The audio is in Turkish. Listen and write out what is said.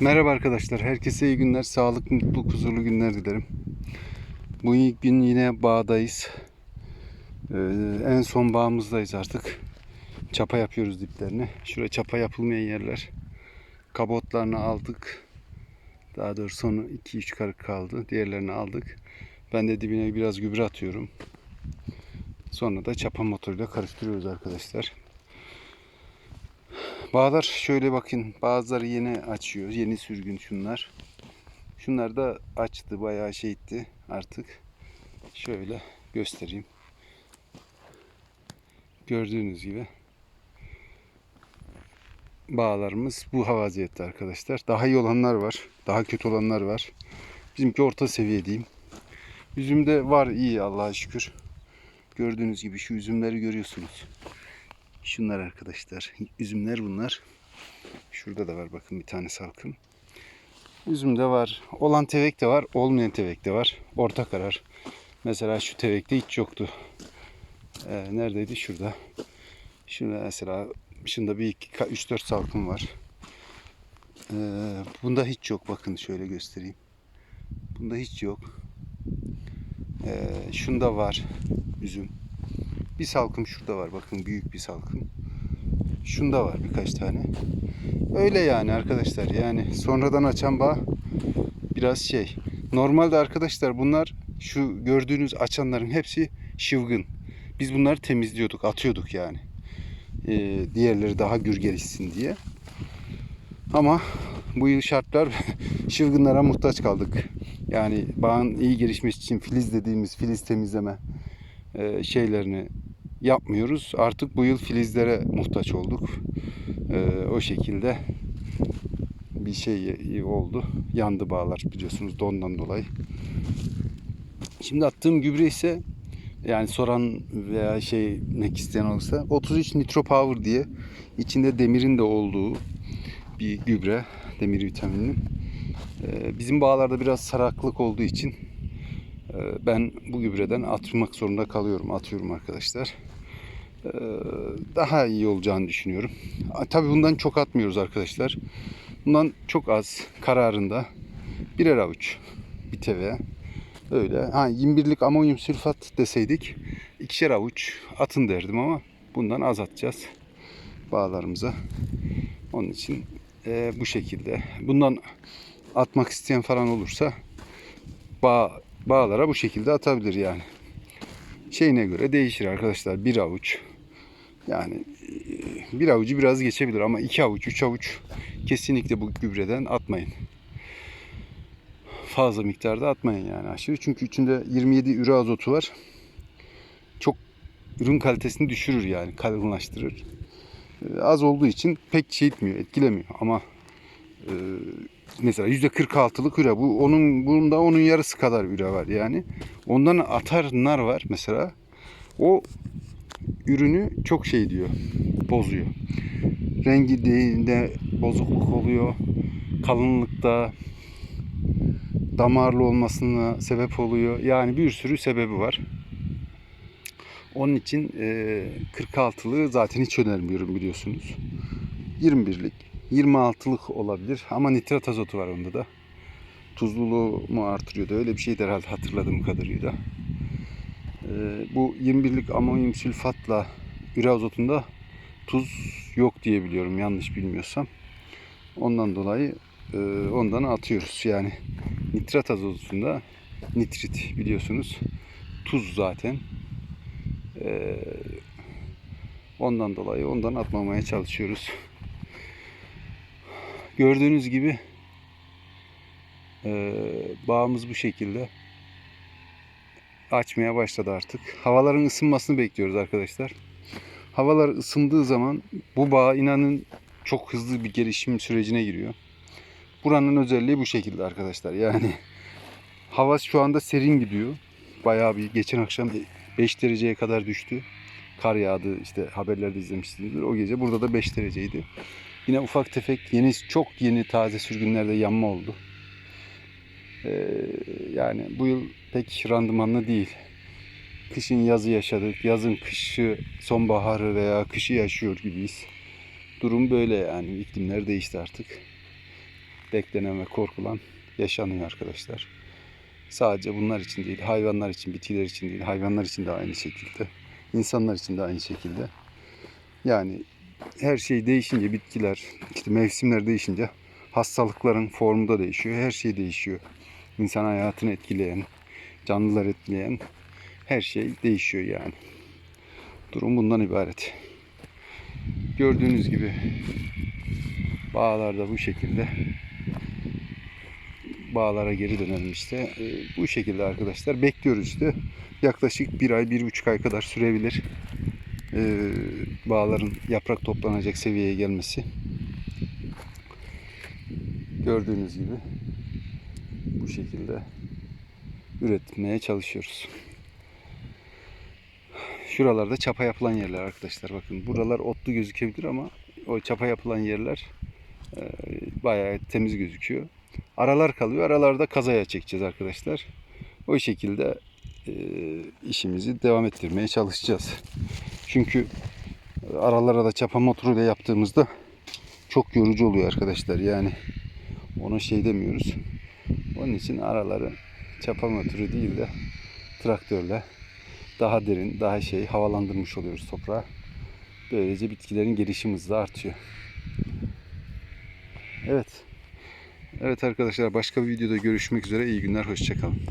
Merhaba arkadaşlar. Herkese iyi günler, sağlık, mutluluk, huzurlu günler dilerim. Bu ilk gün yine bağdayız. Ee, en son bağımızdayız artık. Çapa yapıyoruz diplerini. Şuraya çapa yapılmayan yerler. Kabotlarını aldık. Daha doğrusu sonu 2-3 karık kaldı. Diğerlerini aldık. Ben de dibine biraz gübre atıyorum. Sonra da çapa motoruyla karıştırıyoruz arkadaşlar. Bağlar şöyle bakın bazıları yeni açıyor. Yeni sürgün şunlar. Şunlar da açtı bayağı şey artık. Şöyle göstereyim. Gördüğünüz gibi bağlarımız bu vaziyette arkadaşlar. Daha iyi olanlar var. Daha kötü olanlar var. Bizimki orta seviye diyeyim. Üzümde var iyi Allah'a şükür. Gördüğünüz gibi şu üzümleri görüyorsunuz. Şunlar arkadaşlar. Üzümler bunlar. Şurada da var bakın bir tane salkım. Üzüm de var. Olan tevek de var. Olmayan tevek de var. Orta karar. Mesela şu tevekte hiç yoktu. Ee, neredeydi? Şurada. Şurada mesela şunda bir 3-4 salkım var. Ee, bunda hiç yok. Bakın şöyle göstereyim. Bunda hiç yok. Ee, şunda var üzüm. Bir salkım şurada var. Bakın büyük bir salkım. Şunda var birkaç tane. Öyle yani arkadaşlar. Yani sonradan açan bağ biraz şey. Normalde arkadaşlar bunlar şu gördüğünüz açanların hepsi şıvgın. Biz bunları temizliyorduk, atıyorduk yani. Ee, diğerleri daha gür gelişsin diye. Ama bu yıl şartlar şıvgınlara muhtaç kaldık. Yani bağın iyi gelişmesi için filiz dediğimiz filiz temizleme e, şeylerini yapmıyoruz. Artık bu yıl filizlere muhtaç olduk. Ee, o şekilde bir şey oldu. Yandı bağlar biliyorsunuz dondan dolayı. Şimdi attığım gübre ise yani soran veya şey ne isteyen olursa 33 Nitro Power diye içinde demirin de olduğu bir gübre. Demir vitamininin. Ee, bizim bağlarda biraz saraklık olduğu için ben bu gübreden atmak zorunda kalıyorum. Atıyorum arkadaşlar. Ee, daha iyi olacağını düşünüyorum. Tabii bundan çok atmıyoruz arkadaşlar. Bundan çok az kararında birer avuç bir teve. Öyle. Ha 21'lik amonyum sülfat deseydik ikişer avuç atın derdim ama bundan az atacağız bağlarımıza. Onun için e, bu şekilde. Bundan atmak isteyen falan olursa bağ, bağlara bu şekilde atabilir yani. Şeyine göre değişir arkadaşlar. Bir avuç. Yani e, bir avucu biraz geçebilir ama iki avuç, üç avuç kesinlikle bu gübreden atmayın. Fazla miktarda atmayın yani aşırı. Çünkü içinde 27 üre azotu var. Çok ürün kalitesini düşürür yani kalınlaştırır. E, Az olduğu için pek şey etmiyor, etkilemiyor ama mesela %46'lık üre bu onun bunda onun yarısı kadar üre var yani. Ondan atarlar var mesela. O ürünü çok şey diyor, bozuyor. Rengi de bozukluk oluyor. Kalınlıkta damarlı olmasına sebep oluyor. Yani bir sürü sebebi var. Onun için e, 46'lığı zaten hiç önermiyorum biliyorsunuz. 21'lik, 26'lık olabilir ama nitrat azotu var onda da. Tuzluluğu mu artırıyordu öyle bir şeydi herhalde hatırladığım kadarıyla. Ee, bu 21'lik amonyum sülfatla üre azotunda tuz yok diye biliyorum yanlış bilmiyorsam. Ondan dolayı e, ondan atıyoruz. Yani nitrat azotunda nitrit biliyorsunuz. Tuz zaten. Ee, ondan dolayı ondan atmamaya çalışıyoruz. Gördüğünüz gibi e, bağımız bu şekilde açmaya başladı artık. Havaların ısınmasını bekliyoruz arkadaşlar. Havalar ısındığı zaman bu bağ inanın çok hızlı bir gelişim sürecine giriyor. Buranın özelliği bu şekilde arkadaşlar. Yani hava şu anda serin gidiyor. Bayağı bir geçen akşam 5 dereceye kadar düştü. Kar yağdı işte haberlerde izlemişsinizdir. O gece burada da 5 dereceydi. Yine ufak tefek yeni çok yeni taze sürgünlerde yanma oldu. Ee, yani bu yıl pek randımanlı değil. Kışın yazı yaşadık. Yazın kışı, sonbaharı veya kışı yaşıyor gibiyiz. Durum böyle yani. İklimler değişti artık. beklenen ve korkulan yaşanıyor arkadaşlar. Sadece bunlar için değil, hayvanlar için, bitkiler için değil, hayvanlar için de aynı şekilde, insanlar için de aynı şekilde. Yani her şey değişince bitkiler, işte mevsimler değişince hastalıkların formu da değişiyor. Her şey değişiyor. İnsan hayatını etkileyen, canlılar etkileyen her şey değişiyor yani. Durum bundan ibaret. Gördüğünüz gibi bağlarda bu şekilde bağlara geri dönelim işte. Ee, bu şekilde arkadaşlar bekliyoruz işte. Yaklaşık bir ay, bir buçuk ay kadar sürebilir. Ee, bağların yaprak toplanacak seviyeye gelmesi. Gördüğünüz gibi bu şekilde üretmeye çalışıyoruz. Şuralarda çapa yapılan yerler arkadaşlar. Bakın buralar otlu gözükebilir ama o çapa yapılan yerler e, bayağı temiz gözüküyor. Aralar kalıyor. Aralarda kazaya çekeceğiz arkadaşlar. O şekilde e, işimizi devam ettirmeye çalışacağız. Çünkü aralara da çapa motoruyla yaptığımızda çok yorucu oluyor arkadaşlar. Yani ona şey demiyoruz. Onun için araları çapa motoru değil de traktörle daha derin, daha şey havalandırmış oluyoruz toprağı. Böylece bitkilerin gelişim hızı artıyor. Evet. Evet arkadaşlar başka bir videoda görüşmek üzere. İyi günler, hoşçakalın.